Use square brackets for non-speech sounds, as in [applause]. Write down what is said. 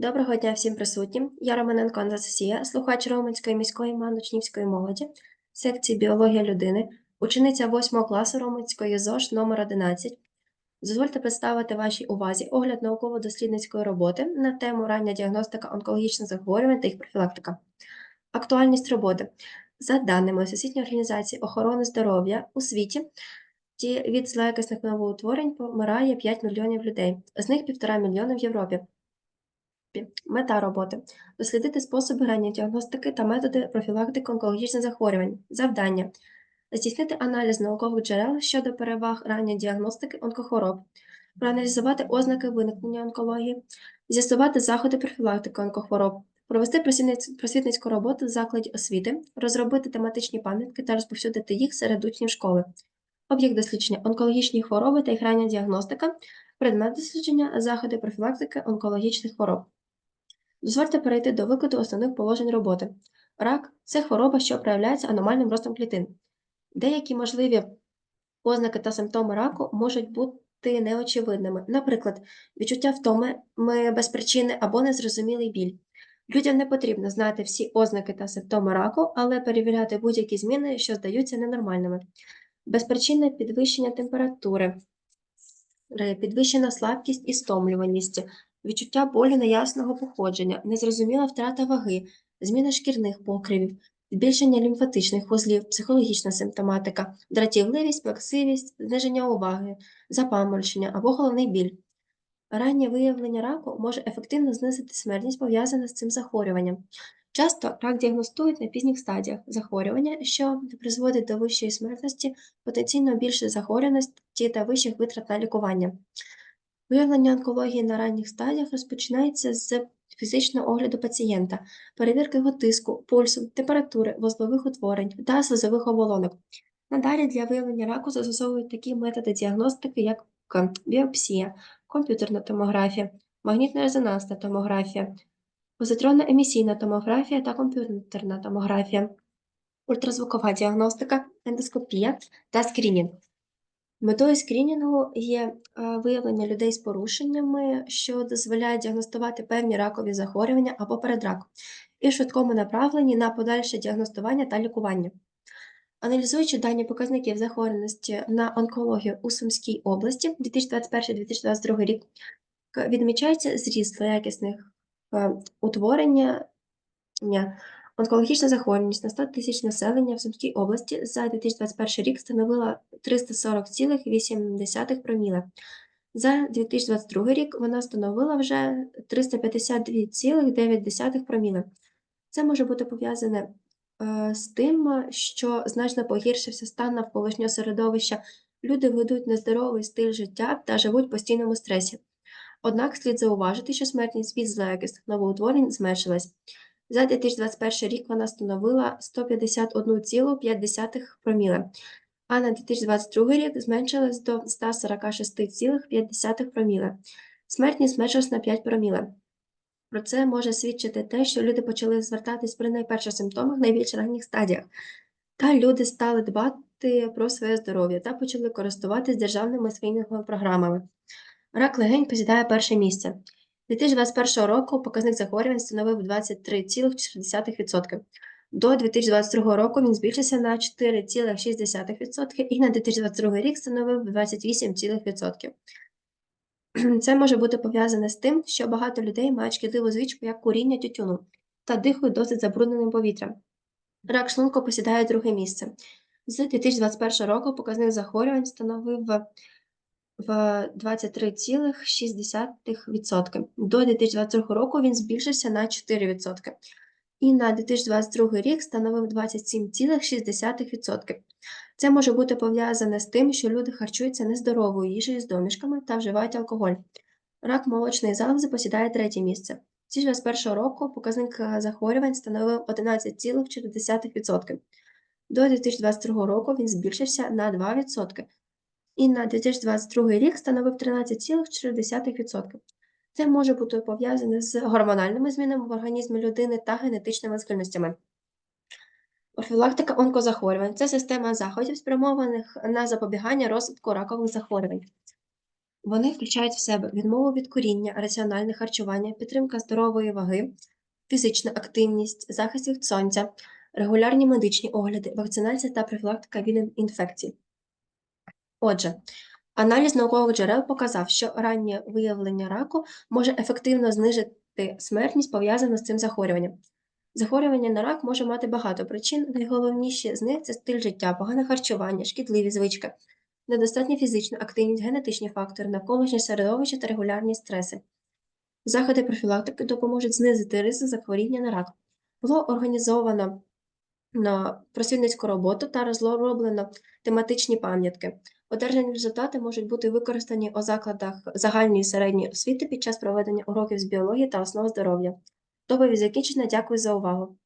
Доброго дня всім присутнім. Я Романенко Анастасія, слухач Романської міської Ман-Учнівської молоді, секції біологія людини, учениця 8 класу Романської ЗОЖ номер 11. Дозвольте представити вашій увазі огляд науково-дослідницької роботи на тему рання діагностика онкологічних захворювань та їх профілактика. Актуальність роботи. За даними Всесвітньої організації охорони здоров'я у світі, від злоякісних новоутворень помирає 5 мільйонів людей, з них 1,5 мільйона в Європі. Мета роботи дослідити способи ранньої діагностики та методи профілактики онкологічних захворювань. Завдання здійснити аналіз наукових джерел щодо переваг ранньої діагностики онкохвороб, проаналізувати ознаки виникнення онкології, з'ясувати заходи профілактики онкохвороб, провести просвітницьку роботу в закладі освіти, розробити тематичні пам'ятки та розповсюдити їх серед учнів школи. Об'єкт дослідження онкологічні хвороби та їх рання діагностика, предмет дослідження заходи профілактики онкологічних хвороб. Дозвольте перейти до викладу основних положень роботи. Рак це хвороба, що проявляється аномальним ростом клітин. Деякі можливі ознаки та симптоми раку можуть бути неочевидними, наприклад, відчуття втоми ми без причини або незрозумілий біль. Людям не потрібно знати всі ознаки та симптоми раку, але перевіряти будь-які зміни, що здаються ненормальними. Безпричинне підвищення температури, е, підвищена слабкість і стомлюваність, відчуття болю неясного походження, незрозуміла втрата ваги, зміна шкірних покривів, збільшення лімфатичних вузлів, психологічна симптоматика, дратівливість, плаксивість, зниження уваги, запаморочення або головний біль. Раннє виявлення раку може ефективно знизити смертність, пов'язану з цим захворюванням. Часто рак діагностують на пізніх стадіях захворювання, що призводить до вищої смертності, потенційно більшої захворюваності та вищих витрат на лікування. Виявлення онкології на ранніх стадіях розпочинається з фізичного огляду пацієнта, перевірки його тиску, пульсу, температури, вузлових утворень та слизових оболонок. Надалі для виявлення раку застосовують такі методи діагностики, як біопсія, комп'ютерна томографія, магнітно-резонансна томографія, позитронна емісійна томографія та комп'ютерна томографія, ультразвукова діагностика, ендоскопія та скринінг. Метою скрінінгу є е, виявлення людей з порушеннями, що дозволяє діагностувати певні ракові захворювання або передрак, і швидкому направленні на подальше діагностування та лікування. Аналізуючи дані показників захворюваності на онкологію у Сумській області 2021-2022 рік, відмічається зріст злоякісних е, утворення ня. Онкологічна захворюваність на 100 тисяч населення в Сумській області за 2021 рік становила 340,8 проміле. За 2022 рік вона становила вже 352,9 проміле. Це може бути пов'язане е, з тим, що значно погіршився стан навколишнього середовища. Люди ведуть нездоровий стиль життя та живуть в постійному стресі. Однак слід зауважити, що смертність від злоякісних новоутворень зменшилась. За 2021 рік вона становила 151,5 проміле, а на 2022 рік зменшилась до 146,5 проміле. Смертність зменшилась на 5 проміле. Про це може свідчити те, що люди почали звертатись при найперших симптомах найбільш ранніх стадіях, та люди стали дбати про своє здоров'я та почали користуватись державними скринінговими програмами. Рак легень посідає перше місце. 2021 року показник захворювань становив 23,4%. До 2022 року він збільшився на 4,6% і на 2022 рік становив 28%. [clears throat] Це може бути пов'язане з тим, що багато людей мають шкідливу звичку, як куріння тютюну, та дихають досить забрудненим повітрям. Рак шлунку посідає друге місце. З 2021 року показник захворювань становив в 23,6%. До 2022 року він збільшився на 4%. І на 2022 рік становив 27,6%. Це може бути пов'язане з тим, що люди харчуються нездоровою їжею з домішками та вживають алкоголь. Рак молочної залози посідає третє місце. З 2021 року показник е, захворювань становив 11,4%. До 2022 року він збільшився на 2%. І на 2022 рік становив 13,4%. Це може бути пов'язане з гормональними змінами в організмі людини та генетичними схильностями. Профілактика онкозахворювань це система заходів, спрямованих на запобігання розвитку ракових захворювань. Вони включають в себе відмову від куріння, раціональне харчування, підтримка здорової ваги, фізична активність, захист від сонця, регулярні медичні огляди, вакцинація та профілактика від інфекцій. Отже, аналіз наукових джерел показав, що раннє виявлення раку може ефективно знижити смертність, пов'язану з цим захворюванням. Захворювання на рак може мати багато причин. Найголовніші з них це стиль життя, погане харчування, шкідливі звички, недостатня фізична активність, генетичні фактори, навколишнє середовище та регулярні стреси. Заходи профілактики допоможуть знизити ризик захворіння на рак. Було організовано на просвітницьку роботу та розроблено тематичні пам'ятки. Одержані результати можуть бути використані у закладах загальної і середньої освіти під час проведення уроків з біології та основ здоров'я. Доповідь закінчена. Дякую за увагу.